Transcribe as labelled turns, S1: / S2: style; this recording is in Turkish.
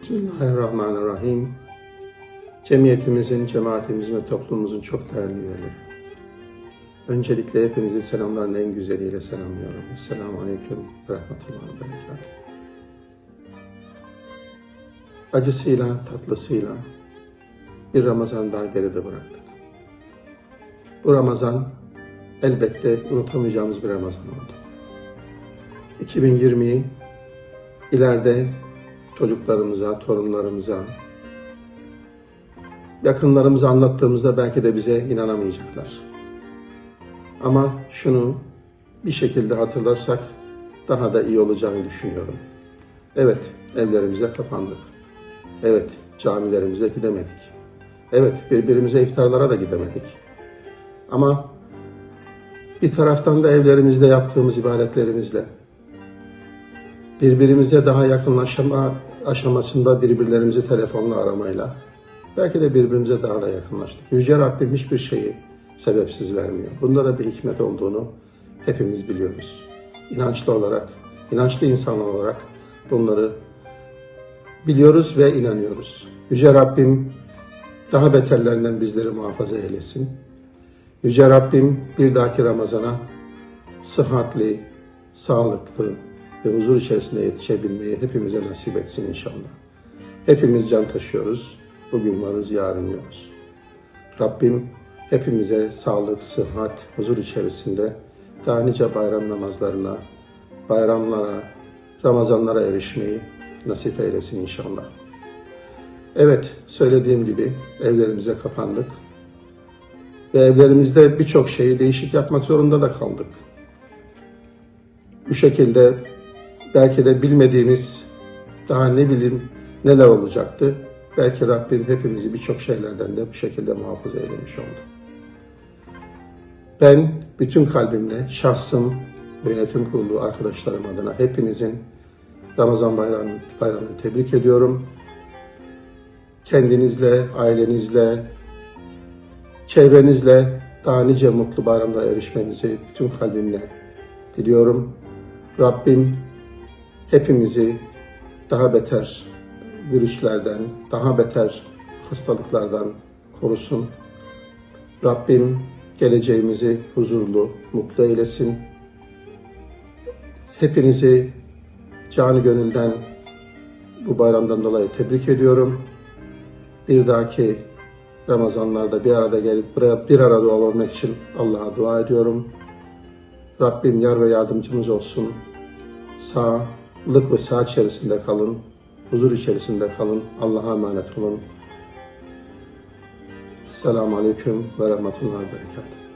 S1: Bismillahirrahmanirrahim. Cemiyetimizin, cemaatimizin ve toplumumuzun çok değerli üyeleri. Öncelikle hepinizi selamların en güzeliyle selamlıyorum. Esselamu Aleyküm ve Rahmetullahi ve Berekatuhu. Acısıyla, tatlısıyla bir Ramazan daha geride bıraktık. Bu Ramazan elbette unutamayacağımız bir Ramazan oldu. 2020'yi ileride çocuklarımıza, torunlarımıza, yakınlarımıza anlattığımızda belki de bize inanamayacaklar. Ama şunu bir şekilde hatırlarsak daha da iyi olacağını düşünüyorum. Evet, evlerimize kapandık. Evet, camilerimize gidemedik. Evet, birbirimize iftarlara da gidemedik. Ama bir taraftan da evlerimizde yaptığımız ibadetlerimizle, birbirimize daha yakınlaşma aşamasında birbirlerimizi telefonla aramayla, belki de birbirimize daha da yakınlaştık. Yüce Rabbim hiçbir şeyi sebepsiz vermiyor. Bunda da bir hikmet olduğunu hepimiz biliyoruz. İnançlı olarak, inançlı insan olarak bunları biliyoruz ve inanıyoruz. Yüce Rabbim daha beterlerinden bizleri muhafaza eylesin. Yüce Rabbim bir dahaki Ramazan'a sıhhatli, sağlıklı ve huzur içerisinde yetişebilmeyi hepimize nasip etsin inşallah. Hepimiz can taşıyoruz. Bugün varız, yarın yokuz. Rabbim hepimize sağlık, sıhhat, huzur içerisinde daha nice bayram namazlarına, bayramlara, Ramazanlara erişmeyi nasip eylesin inşallah. Evet, söylediğim gibi evlerimize kapandık. Ve evlerimizde birçok şeyi değişik yapmak zorunda da kaldık. Bu şekilde belki de bilmediğimiz daha ne bileyim neler olacaktı. Belki Rabbim hepimizi birçok şeylerden de bu şekilde muhafaza eylemiş oldu. Ben bütün kalbimle şahsım ve yönetim kurulu arkadaşlarım adına hepinizin Ramazan bayramı, bayramını tebrik ediyorum. Kendinizle, ailenizle, çevrenizle daha nice mutlu bayramlara erişmenizi bütün kalbimle diliyorum. Rabbim hepimizi daha beter virüslerden, daha beter hastalıklardan korusun. Rabbim geleceğimizi huzurlu, mutlu eylesin. Hepinizi canı gönülden bu bayramdan dolayı tebrik ediyorum. Bir dahaki Ramazanlarda bir arada gelip buraya bir arada olabilmek için Allah'a dua ediyorum. Rabbim yar ve yardımcımız olsun. Sağlık ve sıhhat içerisinde kalın. Huzur içerisinde kalın. Allah'a emanet olun. Selamun Aleyküm ve Rahmetullahi ve Berekatuhu.